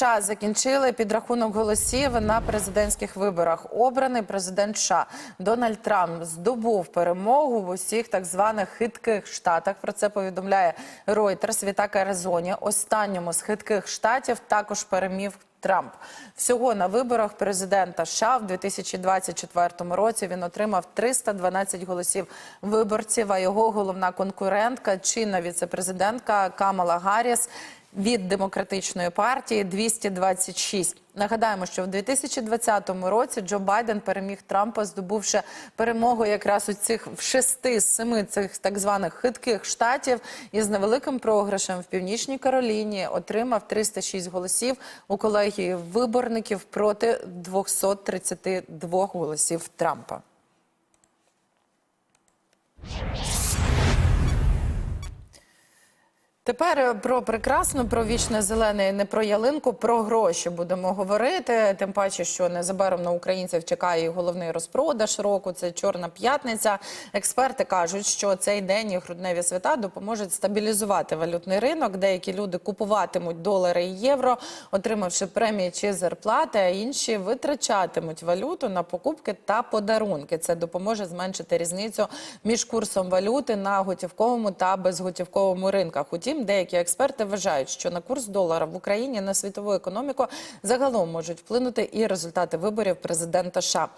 США закінчили підрахунок голосів на президентських виборах. Обраний президент США Дональд Трамп здобув перемогу в усіх так званих хитких штатах. Про це повідомляє Reuters. Відтак Аризоні. Останньому з хитких штатів також переміг Трамп. Всього на виборах президента США в 2024 році він отримав 312 голосів виборців. А його головна конкурентка, чинна віцепрезидентка Камала Гарріс від демократичної партії 226. Нагадаємо, що в 2020 році Джо Байден переміг Трампа, здобувши перемогу якраз у цих в шести з семи цих так званих хитких штатів із невеликим програшем в північній Кароліні отримав 306 голосів у колегії виборників проти 232 голосів Трампа. Тепер про прекрасну, про вічне зелене, не про ялинку, про гроші будемо говорити. Тим паче, що незабаром на українців чекає головний розпродаж року. Це чорна п'ятниця. Експерти кажуть, що цей день і грудневі свята допоможуть стабілізувати валютний ринок. Деякі люди купуватимуть долари і євро, отримавши премії чи зарплати, а інші витрачатимуть валюту на покупки та подарунки. Це допоможе зменшити різницю між курсом валюти на готівковому та безготівковому ринках. Утім, деякі експерти вважають, що на курс долара в Україні на світову економіку загалом можуть вплинути і результати виборів президента США.